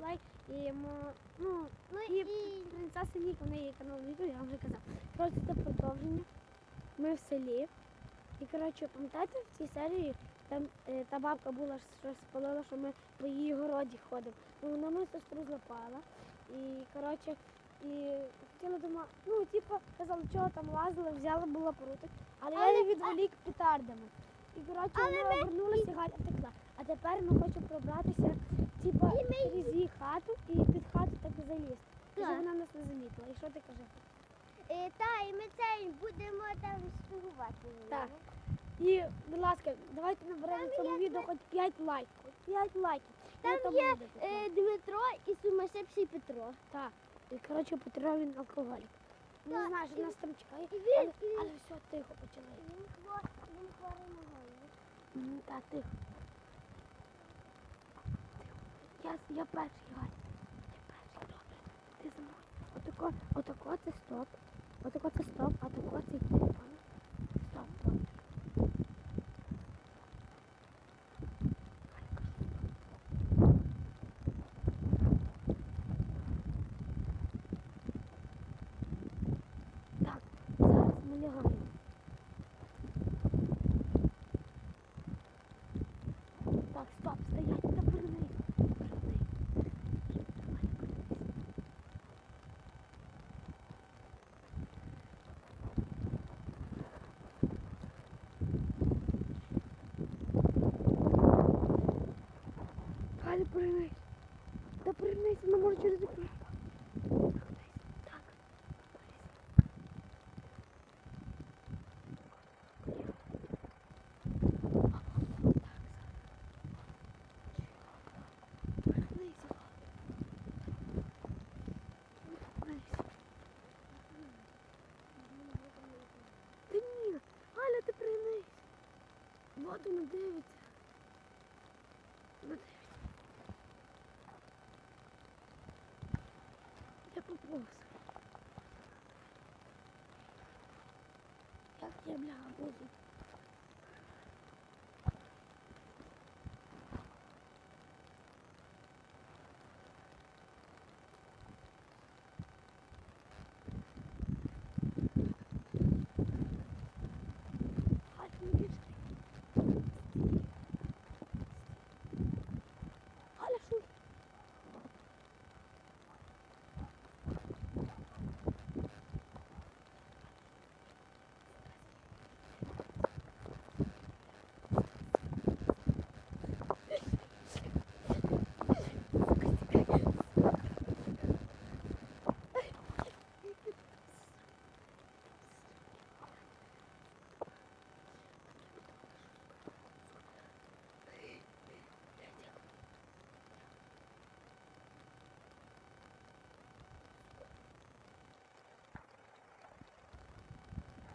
Play і мо- ну, Ну і і принцеса Ніка, в неї канал відео, я вам вже казав. Коротше, це продовження. Ми в селі. І коротше, пам'ятаєте, в цій серії там е, та бабка була щось спалила, що ми по її городі ходимо. Ну вона мою сестру злопала. І коротше, і хотіла дома, ну, типу, казала, чого там лазила, взяла була порути, але, я її відволік петардами. І коротше, Але вона обернулася і Галя втекла. А тепер ми хочемо пробратися, типу, І ми- через її хату і під хату так і залізти. Щоб Не замітила. І що ти кажеш? е, та, і ми це будемо там шпигувати. Так. І, будь ласка, давайте наберемо Там цьому є відео хоч 5 лайків. 5 лайків. Там є. Е, Дмитро і сумасшедший Петро. Так. І, коротше, Петро він алкоголік. Не Так, знаю, що і- нас там чекає, і він- але, і але все, тихо почали. Він хворий, він хворий на голову. М, Так, тихо. Тихо. Я, я перший, Галь. Я перший, добре. Ти за мною. Отако, це стоп. Отако це стоп, а тако це йти. Стоп, стоп. Галя, кажи, стоп. Так, зараз ми лягаємо. Так, стоп, стоять, та повернись. Повернись. Давай, повернись. Галя, повернись. Та повернись, вона може через вікно. Повернись. Так. Повернись. Повернись. Повернись. Та ні, Галя, ти пригнись. Воду не дивиться. Не дивиться. Я поповз. Як я бляга буду?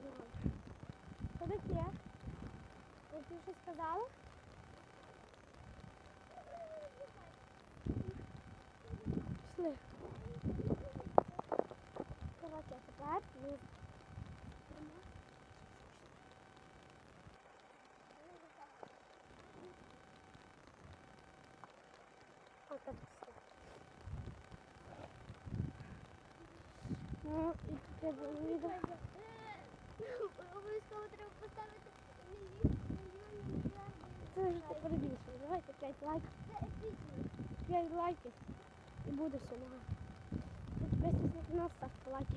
дорогу. Що таке? Я тобі щось сказала? Пішли. Коротше, тепер плюс. Отак все. Ну, і тепер відео. Обов'язково треба поставити мільйон Це вже ти перебільшив. Давайте 5 лайків. 5 лайків і буде все. Підписуйтесь на нас, ставте лайки.